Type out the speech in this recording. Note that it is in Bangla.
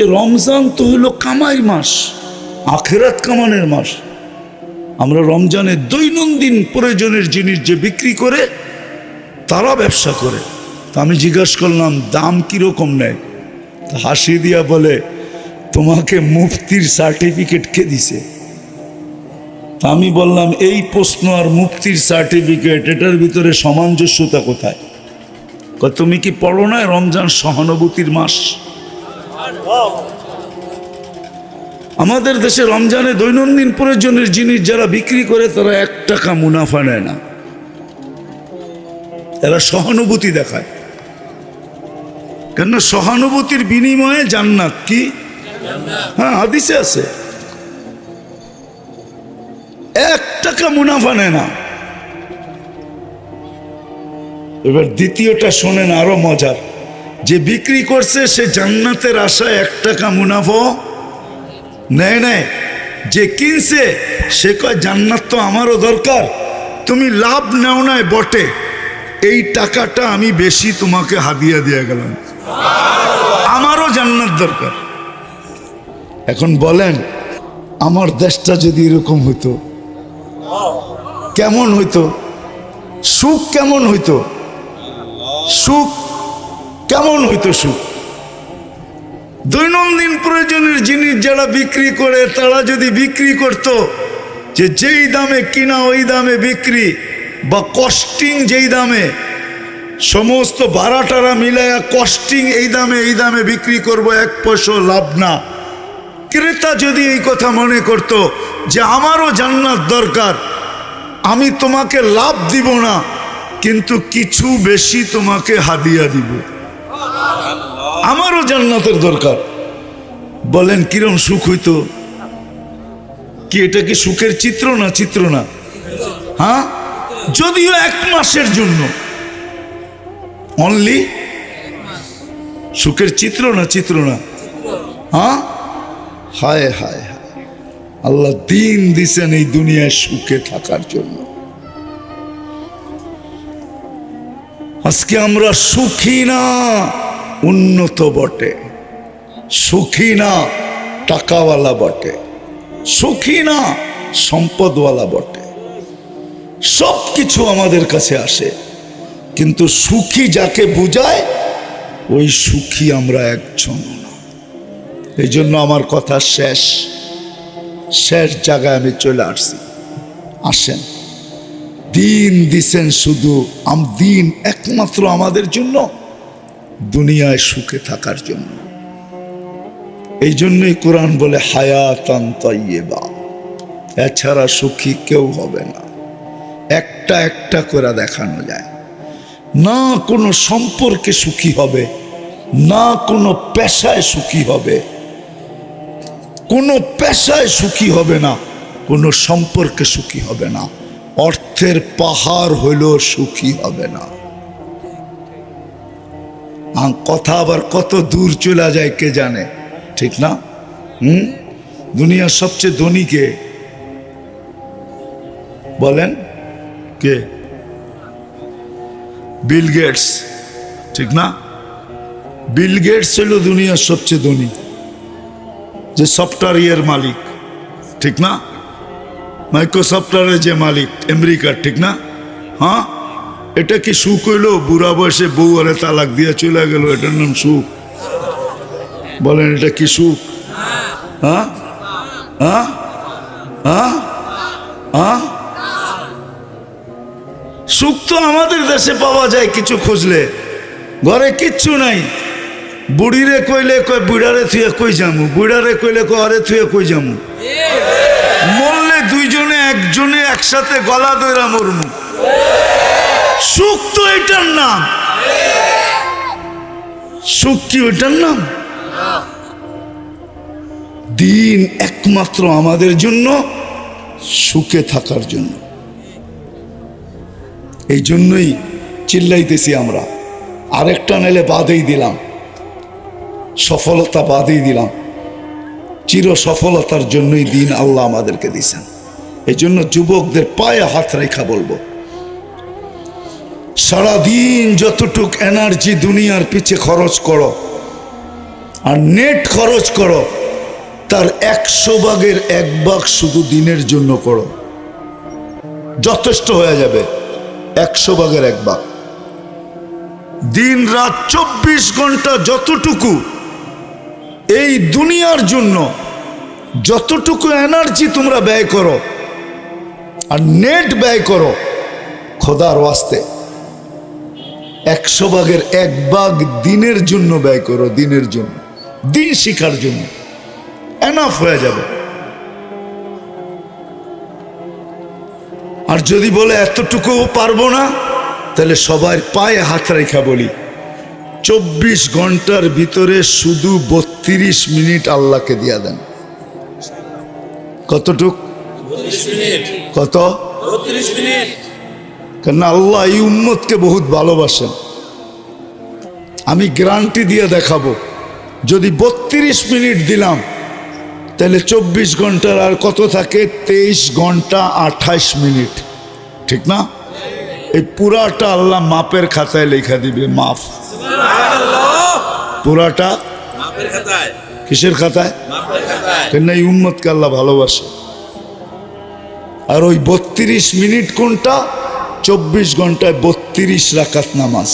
যে রমজান তো হলো কামাই মাস, আখেরাত কামানের মাস। আমরা রমজানে দৈনন্দিন প্রয়োজনের জিনিস যে বিক্রি করে, তারা ব্যবসা করে। তা আমি জিজ্ঞাসা করলাম, দাম কীরকম নেয়? হাসি দিয়া বলে, তোমাকে মুফতির সার্টিফিকেট কে দিছে? তা আমি বললাম, এই প্রশ্ন আর মুফতির সার্টিফিকেট এটার ভিতরে সামঞ্জস্যতা কোথায়? তুমি কি পড়ো না রমজান সহানুভূতির মাস? আমাদের দেশে রমজানে দৈনন্দিন প্রয়োজনের জিনিস যারা বিক্রি করে, তারা এক টাকা মুনাফা নেয় না। এরা সহানুভূতি দেখায়। কেন সহানুভূতির বিনিময়ে জান্নাত কি? হ্যাঁ হাদিসে আছে। এক টাকা মুনাফা নেয় না। এবার দ্বিতীয়টা শোনেন, আরও মজার। যে বিক্রি করছে সে জান্নাতের আশায় এক টাকা মুনাফা নেয় নেয় যে কিনছে, সে কয়, জান্নাত তো আমারও দরকার। তুমি লাভ নেও নাই বটে। এই টাকাটা আমি বেশি তোমাকে হাদিয়া দিয়ে গেলাম। আমারও জান্নাত দরকার। এখন বলেন, আমার দেশটা যদি এরকম হতো কেমন হইতো? সুখ কেমন হইতো? সুখ কেমন হইতো সুখ? দৈনন্দিন প্রয়োজনের জিনিস যারা বিক্রি করে, তারা যদি বিক্রি করত, যে যেই দামে কিনা ওই দামে বিক্রি বা কস্টিং যেই দামে, সমস্ত ভাড়াটারা মিলাইয়া কস্টিং এই দামে এই দামে বিক্রি করব, এক পয়সা লাভ না। ক্রেতা যদি এই কথা মনে করত যে আমারও জান্নাত দরকার, আমি তোমাকে লাভ দিব না, কিন্তু কিছু বেশি তোমাকে হাদিয়া দিব। আমারও জান্নাতের দরকার। বলেন, কিরম সুখ হইতো? কি এটা কি সুখের চিত্র না চিত্র না? হ্যাঁ? যদিও এক মাসের জন্য। অনলি সুখের চিত্র না চিত্র না? হ্যাঁ? হায় হায় হায়। আল্লাহ দিন দিছেন এই দুনিয়ায় সুখে থাকার জন্য। আজকে আমরা সুখী না। উন্নত বটে। সুখী না টাকাওয়ালা বটে। সুখী না সম্পদওয়ালা বটে। সব কিছু আমাদের কাছে আসে। কিন্তু সুখী যাকে বুঝায়, ওই সুখী আমরা একজন না। এই জন্য আমার কথা শেষ। শেষ জায়গায় আমি চলে আসছি। আসেন। দিন দিছেন শুধু আম দিন একমাত্র আমাদের জন্য। দুনিয়ায় সুখে থাকার জন্য। এই জন্যই কোরআন বলে, হায়াতান তৈবা এছাড়া সুখী কেউ হবে না। একটা একটা করে দেখানো যায়। না কোনো সম্পর্কে সুখী হবে, না কোনো পেশায় সুখী হবে। কোনো পেশায় সুখী হবে না, কোনো সম্পর্কে সুখী হবে না। অর্থের পাহাড় হইলেও সুখী হবে না। কথা আবার কত দূর চলে যায় কে জানে? ঠিক না? হুম? দুনিয়ার সবচেয়ে ধনী কে? বলেন। কে? Bill Gates. ঠিক না? বিল গেটস হলো দুনিয়ার সবচেয়ে ধনী, যে সফটওয়্যার মালিক। ঠিক না? মাইক্রোসফটওয়্যারের যে মালিক, আমেরিকার। ঠিক না? হ্যাঁ? এটা কি সুখ হইল? বুড়া বয়সে বউ আরে তালাক দিয়ে চলে গেল, এটার নাম সুখ। বলেন, এটা কি সুখ? হ্যাঁ? হ্যাঁ? হ্যাঁ? হ্যাঁ? সুখ তো আমাদের দেশে পাওয়া যায় কিছু খুঁজলে। ঘরে কিচ্ছু নাই। বুড়িরে কইলে কয়, বুড়ারে থুয়ে কই যামু? বুড়ারে কইলে কয়, আরে থুয়ে কই যামু? মরলে দুইজনে একজনে একসাথে গলা দইরা মরমু। সুখ তো এটার নাম। সুখ কি ওইটার নাম? দিন একমাত্র আমাদের জন্য, সুখে থাকার জন্য। এই জন্যই চিল্লাইতেছি আমরা। আরেকটা নেলে বাদেই দিলাম। সফলতা বাদেই দিলাম। চির সফলতার জন্যই দিন আল্লাহ আমাদেরকে দিছেন। এই জন্য যুবকদের পায়ে হাত রেখা বলব। সারাদিন যতটুক এনার্জি দুনিয়ার পিছে খরচ করো, আর নেট খরচ করো, তার একশো ভাগের এক ভাগ শুধু দিনের জন্য করো। যথেষ্ট হয়ে যাবে, একশো ভাগের এক ভাগ। দিন রাত চব্বিশ ঘণ্টা যতটুকু, এই দুনিয়ার জন্য যতটুকু এনার্জি তোমরা ব্যয় করো, আর নেট ব্যয় করো, খোদার ওয়াস্তে। একশো ভাগের এক ভাগ দিনের জন্য ব্যয় করো দিনের জন্য। দিন শিখার জন্য। এনাফ হয়ে যাবে। আর যদি বলে এতটুকু পারব না তাহলে সবার পায়ে হাত রেখা বলি চব্বিশ ঘণ্টার ভিতরে শুধু বত্রিশ মিনিট আল্লাহকে দিয়া দেন। কতটুক? কত? মিনিট। কেন আল্লাহ এই উম্মতকে বহুত ভালোবাসেন। আমি গ্যারান্টি দিয়ে দেখাবো, যদি বত্রিশ মিনিট দিলাম, তাহলে চব্বিশ ঘণ্টার আর কত থাকে? তেইশ ঘণ্টা আঠাইশ মিনিট। ঠিক না? এই পুরাটা আল্লাহ মাপের খাতায় লেখা দিবে, মাফ। পুরাটা কিসের খাতায়? কেন এই উম্মতকে আল্লাহ ভালোবাসে। আর ওই বত্রিশ মিনিট কোনটা? চব্বিশ ঘন্টায় বত্রিশ রাকাত নামাজ।